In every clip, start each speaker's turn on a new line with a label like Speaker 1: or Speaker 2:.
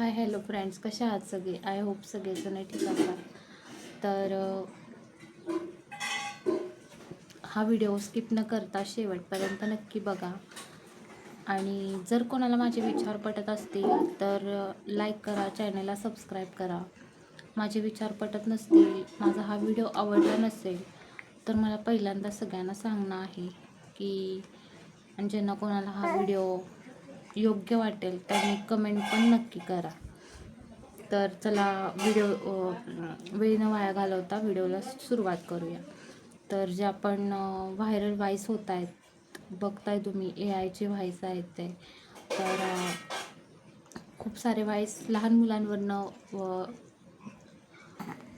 Speaker 1: Hi hello friends कशा आहात सगळे? आय होप सगळेजण ठीक असतात. तर हा व्हिडिओ स्किप न करता शेवटपर्यंत नक्की बघा. आणि जर कोणाला माझे विचार पटत असतील तर लाईक करा चॅनलला सबस्क्राईब करा. माझे विचार पटत नसतील माझा हा व्हिडिओ आवडला नसेल तर मला पहिल्यांदा सगळ्यांना सांगणं आहे की आणि ज्यांना कोणाला हा व्हिडिओ योग्य वाटेल त्यांनी कमेंट पण नक्की करा. तर चला व्हिडिओ वेळीनं वेळ न वाया घालवता व्हिडिओला सुरुवात करूया. तर जे आपण व्हायरल व्हाईस होत आहेत बघताय तुम्ही ए आयचे व्हाईस आहेत ते. तर खूप सारे व्हाईस लहान मुलांवरनं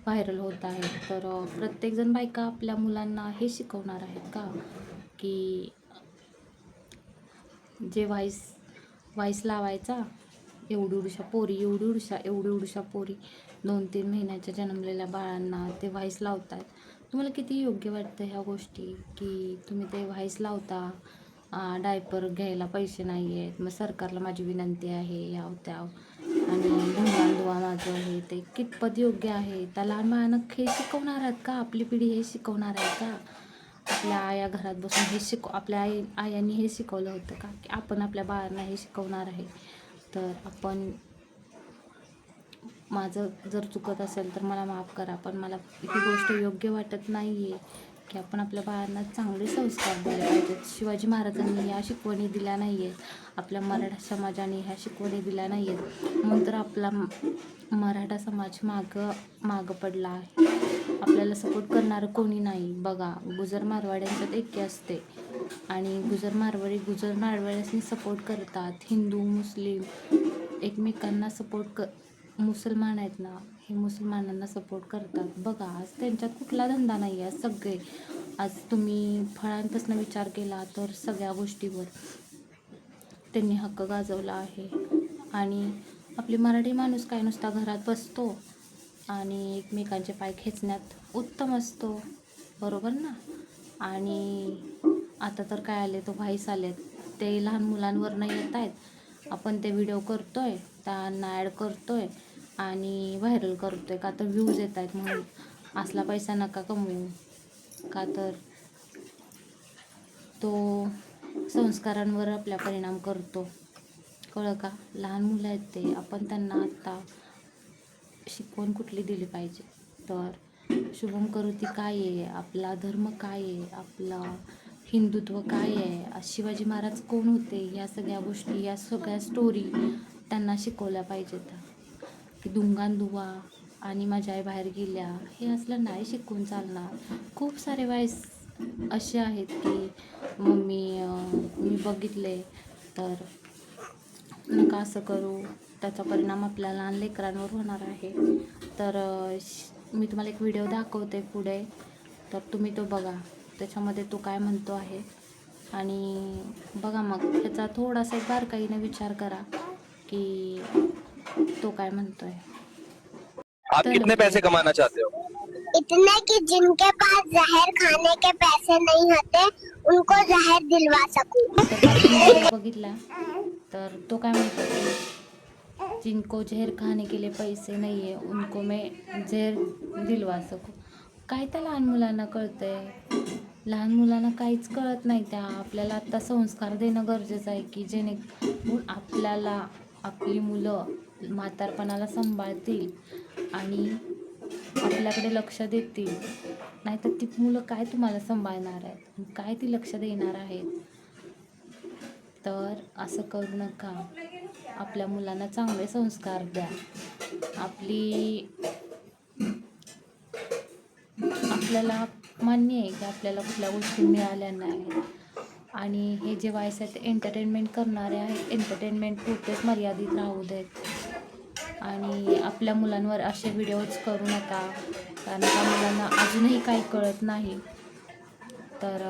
Speaker 1: व्हायरल होत आहेत. तर प्रत्येकजण बायका आपल्या मुलांना हे शिकवणार आहेत का? की जे व्हाईस व्हाईस लावायचा. एवढी उडशा पोरी एवढी उडशा एवढी उडशा पोरी. दोन तीन महिन्याच्या जन्मलेल्या बाळांना ते व्हाईस लावतात. तुम्हाला किती योग्य वाटतं ह्या गोष्टी? की तुम्ही ते व्हाईस लावता डायपर घ्यायला पैसे नाही आहेत मग सरकारला माझी विनंती आहे याव त्या आणि धुवा माझं आहे ते कितपत योग्य आहे? त्या लहान बाळांना हे शिकवणार आहेत का? आपली पिढी हे शिकवणार आहे का? आपल्या आया घरात बसून हे शिक आपल्या आई आयांनी हे शिकवलं होतं का? की आपण आपल्या बाळांना हे शिकवणार आहे. तर आपण माझं जर चुकत असेल तर मला माफ करा पण मला ही गोष्ट योग्य वाटत नाही आहे की आपण आपल्या बाळांना चांगले संस्कार दिले पाहिजेत. शिवाजी महाराजांनी ह्या शिकवणी दिल्या नाही आहेत आपल्या मराठा समाजाने ह्या शिकवणी दिल्या नाही आहेत म्हणून तर आपला मराठा समाज मागं मागं पडला आहे. आपल्याला सपोर्ट करणारं कोणी नाही. बघा गुजर मारवाड्यांच्यात ऐक्य असते. आणि गुजर मारवाडी गुजर मारवाड्यांनी सपोर्ट करतात. हिंदू मुस्लिम एकमेकांना सपोर्ट क मुसलमान आहेत ना हे मुसलमानांना सपोर्ट करतात. बघा आज त्यांच्यात कुठला धंदा नाही आहे. सगळे आज तुम्ही फळांपासून विचार केला तर सगळ्या गोष्टीवर त्यांनी हक्क गाजवला आहे. आणि आपली मराठी माणूस काय नुसता घरात बसतो? आणि एकमेकांचे पाय खेचण्यात उत्तम असतो. बरोबर ना? आणि आता तर काय आले? तो व्हाईस आलेत. ते लहान मुलांवरनं येत आहेत. आपण ते व्हिडिओ करतो आहे त्यांना ॲड करतो आहे आणि व्हायरल करतो आहे का तर व्ह्यूज येत आहेत म्हणून. असला पैसा नका कमवू. का तर तो संस्कारांवर आपल्या परिणाम करतो. कळं का? लहान मुलं आहेत ते. आपण त्यांना आत्ता शिकवण कुठली दिली पाहिजे? तर शुभम करोती काय आहे? आपला धर्म काय आहे? आपला हिंदुत्व काय आहे? शिवाजी महाराज कोण होते? या सगळ्या गोष्टी या सगळ्या स्टोरी त्यांना शिकवल्या पाहिजेत. की दुंगान दुवा आणि माझ्या आई बाहेर गेल्या हे असलं नाही शिकवून चालणार. खूप सारे वाईस असे आहेत की मम्मी मी बघितले तर नका असं करू. त्याचा परिणाम आपल्या लहान लेकरांवर होणार आहे. तर मी तुम्हाला एक व्हिडिओ दाखवते पुढे. तर तुम्ही तो बघा. त्याच्यामध्ये तो काय म्हणतो आहे. आणि बघा मग त्याचा थोडासा एक बारकाईने विचार करा की तो काय म्हणतोय.
Speaker 2: आप
Speaker 1: चलो।
Speaker 2: कितने पैसे कमाना चाहते हो?
Speaker 3: इतने कि जिनके पास जहर खाने के पैसे नहीं होते उनको जहर दिलवा सकूं।
Speaker 1: बघितला. तर तो काय म्हणतो जिनको झेर खाने के लिए पैसे नाही आहे उनको मी झेर दिलवा सकू. काय त्या लहान मुलांना कळतंय? लहान मुलांना काहीच कळत नाही त्या. आपल्याला आत्ता संस्कार देणं गरजेचं आहे की जेणेकरून आपल्याला आपली मुलं म्हातारपणाला सांभाळतील आणि आपल्याकडे लक्ष देतील. नाहीतर ती मुलं काय तुम्हाला सांभाळणार आहेत? काय ती लक्ष देणार आहेत? तर असं करू नका. आपल्या मुलांना चांगले संस्कार द्या. आपली आपल्याला मान्य आहे की आपल्याला कुठल्या गोष्टी मिळाल्या नाही आणि हे जे वायस आहेत ते एंटरटेनमेंट करणारे आहेत एंटरटेनमेंट पुरतेच मर्यादित राहू देत. आणि आपल्या मुलांवर असे व्हिडिओज करू नका. कारण त्या मुलांना अजूनही काही कळत नाही. तर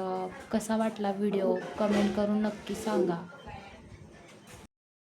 Speaker 1: कसा वाटला व्हिडिओ? कमेंट करून नक्की सांगा.